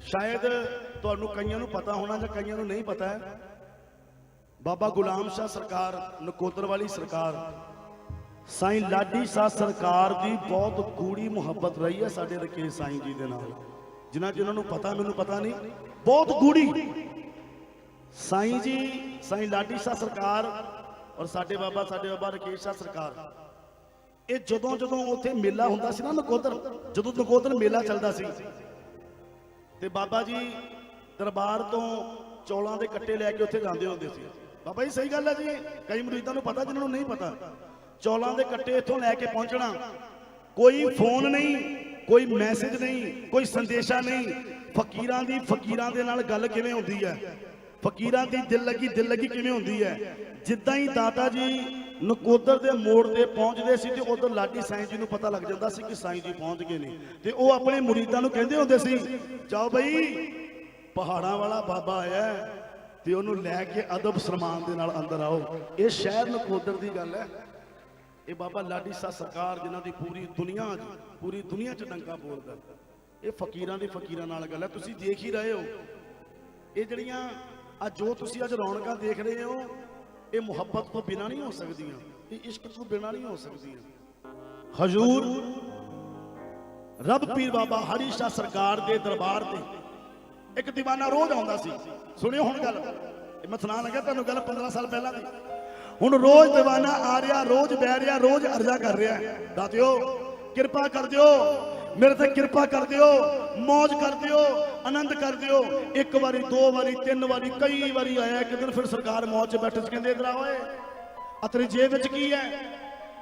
ਸ਼ਾਇਦ ਤੁਹਾਨੂੰ ਕਈਆਂ ਨੂੰ ਪਤਾ ਹੋਣਾ ਜਾਂ ਕਈਆਂ ਨੂੰ ਨਹੀਂ ਪਤਾ ਹੈ। ਬਾਬਾ ਗੁਲਾਮ ਸ਼ਾਹ ਸਰਕਾਰ, ਨਕੋਦਰ ਵਾਲੀ ਸਰਕਾਰ, ਸਾਈਂ ਲਾਡੀ ਸ਼ਾਹ ਸਰਕਾਰ ਦੀ ਬਹੁਤ ਗੂੜੀ ਮੁਹੱਬਤ ਰਹੀ ਹੈ ਸਾਡੇ ਰਕੇਸ਼ ਸਾਈਂ ਜੀ ਦੇ ਨਾਲ। ਜਿਨ੍ਹਾਂ ਜਿਨ੍ਹਾਂ ਨੂੰ ਪਤਾ, ਮੈਨੂੰ ਪਤਾ ਨਹੀਂ। ਬਹੁਤ ਗੂੜੀ। ਸਾਈਂ ਜੀ, ਸਾਈਂ ਲਾਡੀ ਸ਼ਾਹ ਸਰਕਾਰ ਔਰ ਸਾਡੇ ਬਾਬਾ ਸਾਡੇ ਬਾਬਾ ਰਕੇਸ਼ ਸ਼ਾਹ ਸਰਕਾਰ। ਇਹ ਜਦੋਂ ਜਦੋਂ ਉੱਥੇ ਮੇਲਾ ਹੁੰਦਾ ਸੀ ਨਾ ਨਕੋਦਰ, ਜਦੋਂ ਨਕੋਦਰ ਮੇਲਾ ਚੱਲਦਾ ਸੀ ਤੇ ਬਾਬਾ ਜੀ ਦਰਬਾਰ ਤੋਂ ਚੌਲਾਂ ਦੇ ਕੱਟੇ ਲੈ ਕੇ ਉੱਥੇ ਜਾਂਦੇ ਹੁੰਦੇ ਸੀ। ਬਾਬਾ ਜੀ, ਸਹੀ ਗੱਲ ਹੈ ਜੀ। ਕਈ ਮਰੀਜ਼ਾਂ ਨੂੰ ਪਤਾ, ਜਿਨ੍ਹਾਂ ਨੂੰ ਨਹੀਂ ਪਤਾ। ਚੌਲਾਂ ਦੇ ਕੱਟੇ ਇੱਥੋਂ ਲੈ ਕੇ ਪਹੁੰਚਣਾ। ਕੋਈ ਫੋਨ ਨਹੀਂ, ਕੋਈ ਮੈਸੇਜ ਨਹੀਂ, ਕੋਈ ਸੰਦੇਸ਼ਾ ਨਹੀਂ। ਫਕੀਰਾਂ ਦੀ ਫਕੀਰਾਂ ਦੇ ਨਾਲ ਗੱਲ ਕਿਵੇਂ ਹੁੰਦੀ ਹੈ? ਫਕੀਰਾਂ ਦੀ ਦਿਲ ਲੱਗੀ ਦਿਲ ਲੱਗੀ ਕਿਵੇਂ ਹੁੰਦੀ ਹੈ? ਜਿੱਦਾਂ ਹੀ ਦਾਤਾ ਜੀ ਨਕੋਦਰ ਦੇ ਮੋੜ ਤੇ ਪਹੁੰਚਦੇ ਸੀ ਤੇ ਉਧਰ ਲਾਡੀ ਸਾਈਂ ਜੀ ਨੂੰ ਪਤਾ ਲੱਗ ਜਾਂਦਾ ਸੀ ਕਿ ਸਾਈਂ ਜੀ ਪਹੁੰਚ ਗਏ ਨੇ। ਤੇ ਉਹ ਆਪਣੇ ਮੁਰੀਦਾਂ ਨੂੰ ਕਹਿੰਦੇ ਹੁੰਦੇ ਸੀ, ਜਾਓ ਬਈ, ਪਹਾੜਾਂ ਵਾਲਾ ਬਾਬਾ ਆਇਆ ਹੈ ਤੇ ਉਹਨੂੰ ਲੈ ਕੇ ਅਦਬ ਸਨਮਾਨ ਦੇ ਨਾਲ ਅੰਦਰ ਆਓ। ਇਹ ਸ਼ਹਿਰ ਨਕੋਦਰ ਦੀ ਗੱਲ ਹੈ। ਇਹ ਬਾਬਾ ਲਾਡੀ ਸ਼ਾਹ ਸਰਕਾਰ ਜਿਨ੍ਹਾਂ ਦੀ ਪੂਰੀ ਦੁਨੀਆ ਪੂਰੀ ਦੁਨੀਆ 'ਚ ਡੰਕਾ ਬੋਲਦਾ। ਇਹ ਫਕੀਰਾਂ ਦੀ ਫਕੀਰਾਂ ਨਾਲ ਗੱਲ ਹੈ। ਤੁਸੀਂ ਦੇਖ ਹੀ ਰਹੇ ਹੋ। ਇਹ ਜਿਹੜੀਆਂ ਆ ਜੋ ਤੁਸੀਂ ਅੱਜ ਰੌਣਕਾਂ ਦੇਖ ਰਹੇ ਹੋ, ਇਹ ਮੁਹੱਬਤ ਤੋਂ ਬਿਨਾ ਨਹੀਂ ਹੋ ਸਕਦੀਆਂ, ਇਹ ਇਸ਼ਕ ਤੋਂ ਬਿਨਾ ਨਹੀਂ ਹੋ ਸਕਦੀਆਂ। ਹਜ਼ੂਰ, ਰੱਬ ਪੀਰ ਬਾਬਾ ਹਰੀ ਸ਼ਾਹ ਸਰਕਾਰ ਦੇ ਦਰਬਾਰ ਤੇ ਇੱਕ دیਵਾਨਾ ਰੋਜ਼ ਆਉਂਦਾ ਸੀ। ਸੁਣਿਓ ਹੁਣ ਗੱਲ, ਇਹ ਮੈਂ ਸੁਣਾ ਲੱਗਾ ਤੁਹਾਨੂੰ ਗੱਲ 15 ਸਾਲ ਪਹਿਲਾਂ ਦੀ। ਹੁਣ ਰੋਜ਼ دیਵਾਨਾ ਆ ਰਿਹਾ, ਰੋਜ਼ ਬਹਿ ਰਿਹਾ, ਰੋਜ਼ ਅਰਜ਼ਾ ਕਰ ਰਿਹਾ। ਦਾਤਿਓ, ਕਿਰਪਾ ਕਰ ਦਿਓ। ਮੇਰੇ ਤੇ ਕਿਰਪਾ ਕਰ ਦਿਓ ਮौज ਕਰ ਦਿਓ, ਆਨੰਦ ਕਰ ਦਿਓ। ਇੱਕ ਵਾਰੀ, ਦੋ ਵਾਰੀ, ਤਿੰਨ ਵਾਰੀ, ਕਈ ਵਾਰੀ ਆਇਆ, ਇੱਕ ਦਿਨ ਫਿਰ ਸਰਕਾਰ ਮौज 'ਚ ਬੈਠੇ ਸੀ, ਕਹਿੰਦੇ ਇਧਰ ਓਏ ਆ ਜੇਬ ਵਿੱਚ ਕੀ ਹੈ?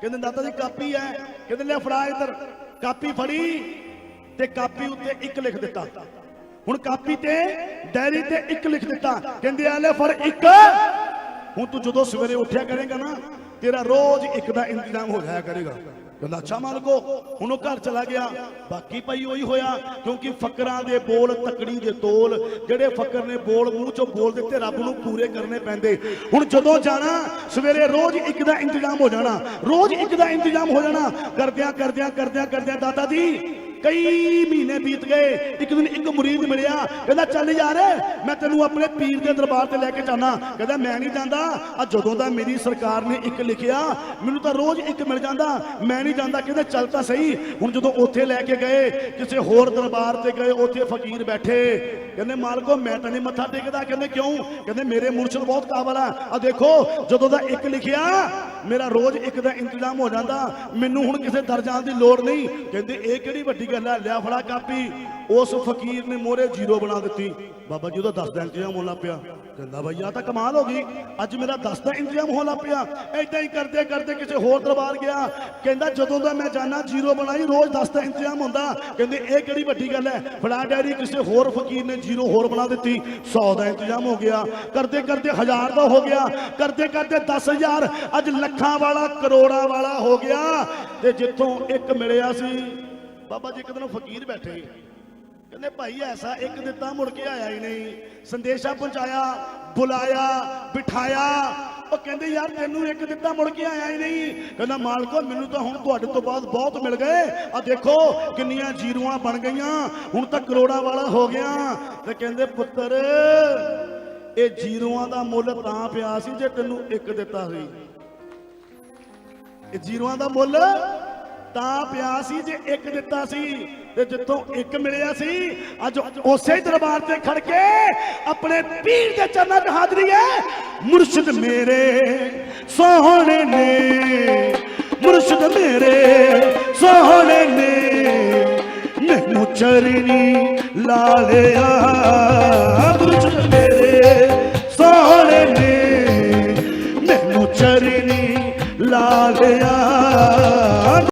ਕਹਿੰਦੇ ਦਾਤਾ ਜੀ, ਕਾਪੀ ਹੈ। ਕਹਿੰਦੇ ਲੈ ਫੜਾ ਇੱਧਰ। ਕਾਪੀ ਫੜੀ ਤੇ ਕਾਪੀ ਉੱਤੇ ਇੱਕ ਲਿਖ ਦਿੱਤਾ। ਹੁਣ ਕਾਪੀ ਤੇ, ਡਾਇਰੀ ਤੇ ਇੱਕ ਲਿਖ ਦਿੱਤਾ। ਕਹਿੰਦੇ, ਆ ਲੈ, ਫੜ ਇੱਕ। ਹੁਣ ਤੂੰ ਜਦੋਂ ਸਵੇਰੇ ਉੱਠਿਆ ਕਰੇਗਾ ਨਾ, ਤੇਰਾ ਰੋਜ਼ ਇੱਕ ਦਾ ਇੰਤਜ਼ਾਮ ਹੋ ਜਾਇਆ ਕਰੇਗਾ। ਕਹਿੰਦਾ ਅੱਛਾ ਮਾਲਕੋ ਹੁਣ ਉਹ ਘਰ ਚਲਾ ਗਿਆ। ਬਾਕੀ ਭਾਈ ਉਹੀ ਹੋਇਆ, ਕਿਉਂਕਿ ਫਕਰਾਂ ਦੇ ਬੋਲ ਤਕੜੀ ਦੇ ਤੋਲ। ਜਿਹੜੇ ਫਕਰ ਨੇ ਬੋਲ ਮੂੰਹ ਚੋਂ ਬੋਲ ਦਿੱਤੇ, ਰੱਬ ਨੂੰ ਪੂਰੇ ਕਰਨੇ ਪੈਂਦੇ। ਹੁਣ ਜਦੋਂ ਜਾਣਾ, ਸਵੇਰੇ ਰੋਜ਼ ਇੱਕ ਦਾ ਇੰਤਜ਼ਾਮ ਹੋ ਜਾਣਾ। ਰੋਜ਼ ਇੱਕ ਦਾ ਇੰਤਜ਼ਾਮ ਹੋ ਜਾਣਾ। ਕਰਦਿਆਂ ਕਰਦਿਆਂ ਕਰਦਿਆਂ ਕਰਦਿਆਂ ਦਾਦਾ ਜੀ ਕਈ ਮਹੀਨੇ ਬੀਤ ਗਏ, ਇੱਕ ਦਿਨ ਇੱਕ ਮੁਰੀਦ ਮਿਲਿਆ, ਕਹਿੰਦਾ, ਚੱਲ ਯਾਰ, ਮੈਂ ਤੈਨੂੰ ਆਪਣੇ ਪੀਰ ਦੇ ਦਰਬਾਰ ਤੇ ਲੈ ਕੇ ਜਾਣਾ ਕਹਿੰਦਾ, ਮੈਂ ਨਹੀਂ ਜਾਂਦਾ। ਆ ਜਦੋਂ ਦਾ ਮੇਰੀ ਸਰਕਾਰ ਨੇ ਇੱਕ ਲਿਖਿਆ, ਮੈਨੂੰ ਤਾਂ ਰੋਜ਼ ਇੱਕ ਮਿਲ ਜਾਂਦਾ, ਮੈਂ ਨਹੀਂ ਜਾਂਦਾ, ਕਹਿੰਦਾ, ਚੱਲ ਤਾਂ ਸਹੀ। ਹੁਣ ਜਦੋਂ ਉੱਥੇ ਲੈ ਕੇ ਗਏ, ਕਿਸੇ ਹੋਰ ਦਰਬਾਰ ਤੇ ਗਏ, ਉੱਥੇ ਫਕੀਰ ਬੈਠੇ, ਕਹਿੰਦੇ, ਮਾਲਕੋ, ਮੈਂ ਤਾਂ ਨਹੀਂ ਮੱਥਾ ਟੇਕਦਾ। ਕਹਿੰਦੇ, ਕਿਉਂ? ਕਹਿੰਦੇ, ਮੇਰੇ ਮੁਰਸ਼ਿਦ ਬਹੁਤ ਕਾਬਲ ਆ। ਆ ਦੇਖੋ, ਜਦੋਂ ਦਾ ਇੱਕ ਲਿਖਿਆ ਮੇਰਾ ਰੋਜ਼ ਇੱਕ ਦਾ ਇੰਤਜ਼ਾਮ ਹੋ ਜਾਂਦਾ। ਮੈਨੂੰ ਹੁਣ ਕਿਸੇ ਦਰ ਜਾਣ ਦੀ ਲੋੜ ਨਹੀਂ। ਕਹਿੰਦੇ, ਇਹ ਕਿਹੜੀ ਵੱਡੀ ਗੱਲ ਹੈ ਲਿਆ ਫੜਾ ਕਾਪੀ। ਉਸ ਫਕੀਰ ਨੇ ਮੋਰੇ ਜ਼ੀਰੋ ਬਣਾ ਦਿੱਤੀ। ਬਾਬਾ ਜੀ ਉਹਦਾ 10 ਦਾ ਇੰਤਜ਼ਾਮ ਹੋਣ ਲੱਗ ਪਿਆ। ਕਹਿੰਦਾ, ਬਈ ਆ ਤਾਂ ਕਮਾਲ ਹੋ ਗਈ। ਅੱਜ ਮੇਰਾ 10 ਦਾ ਇੰਤਜ਼ਾਮ ਹੋਣ ਲੱਗ ਪਿਆ। ਐਦਾਂ ਹੀ ਕਰਦੇ ਕਰਦੇ ਕਿਸੇ ਹੋਰ ਦਰਬਾਰ ਗਿਆ। ਕਹਿੰਦਾ, ਜਦੋਂ ਦਾ ਮੈਂ ਜਾਣਾ, ਜ਼ੀਰੋ ਬਣਾਈ, ਰੋਜ਼ 10 ਦਾ ਇੰਤਜ਼ਾਮ ਹੁੰਦਾ। ਕਹਿੰਦੇ, ਇਹ ਕਿਹੜੀ ਵੱਡੀ ਗੱਲ ਹੈ? ਫੜਾ ਡੈਰੀ ਕਿਸੇ ਹੋਰ ਫਕੀਰ ਨੇ ਜ਼ੀਰੋ ਹੋਰ ਬਣਾ ਦਿੱਤੀ। 100 ਦਾ ਇੰਤਜ਼ਾਮ ਹੋ ਗਿਆ। ਕਰਦੇ ਕਰਦੇ ਹਜ਼ਾਰ ਦਾ ਹੋ ਗਿਆ। ਕਰਦੇ ਕਰਦੇ 10000 ਅੱਜ ਲੱਖਾਂ ਵਾਲਾ, ਕਰੋੜਾਂ ਵਾਲਾ ਹੋ ਗਿਆ ਤੇ ਜਿੱਥੋਂ ਇੱਕ ਮਿਲਿਆ ਸੀ। ਬਾਬਾ ਜੀ ਇੱਕ ਦਿਨ ਫਕੀਰ ਬੈਠੇ। ਕਹਿੰਦੇ, ਭਾਈ ਐਸਾ ਇੱਕ ਦਿੱਤਾ, ਮੁੜ ਕੇ ਆਇਆ ਹੀ ਨਹੀਂ। ਸੰਦੇਸ਼ਾ ਪਹੁੰਚਾਇਆ, ਬੁਲਾਇਆ, ਬਿਠਾਇਆ। ਉਹ ਕਹਿੰਦੇ, ਯਾਰ ਤੈਨੂੰ ਇੱਕ ਦਿੱਤਾ, ਮੁੜ ਕੇ ਆਇਆ ਹੀ ਨਹੀਂ। ਕਹਿੰਦਾ, ਮਾਲਕੋ, ਮੈਨੂੰ ਤਾਂ ਹੁਣ ਤੁਹਾਡੇ ਤੋਂ ਬਾਅਦ ਬਹੁਤ ਮਿਲ ਗਏ। ਆ ਦੇਖੋ, ਕਿੰਨੀਆਂ ਜੀਰੂਆਂ ਬਣ ਗਈਆਂ। ਹੁਣ ਤਾਂ ਕਰੋੜਾਂ ਵਾਲਾ ਹੋ ਗਿਆ। ਤੇ ਕਹਿੰਦੇ, ਪੁੱਤਰ, ਇਹ ਜੀਰੂਆਂ ਦਾ ਮੁੱਲ ਤਾਂ ਪਿਆ ਸੀ, ਜੇ ਤੈਨੂੰ ਇੱਕ ਦਿੱਤਾ ਸੀ। ਇਹ ਜੀਰੋਆਂ ਦਾ ਮੁੱਲ ਤਾਂ ਪਿਆ ਸੀ ਜੇ ਇੱਕ ਦਿੱਤਾ ਸੀ ਤੇ ਜਿੱਥੋਂ ਇੱਕ ਮਿਲਿਆ ਸੀ। ਅੱਜ ਉਸੇ ਦਰਬਾਰ ਤੇ ਖੜ ਕੇ ਆਪਣੇ ਪੀਰ ਦੇ ਚਰਨਾਂ 'ਚ ਹਾਜ਼ਰੀ ਹੈ। ਮੁਰਸ਼ਿਦ ਮੇਰੇ ਸੋਹਣੇ ਨੇ, ਮੁਰਸ਼ਿਦ ਮੇਰੇ ਸੋਹਣੇ ਨੇ, ਮੈਨੂੰ ਚਰਨੀ ਲਾ ਲਿਆ।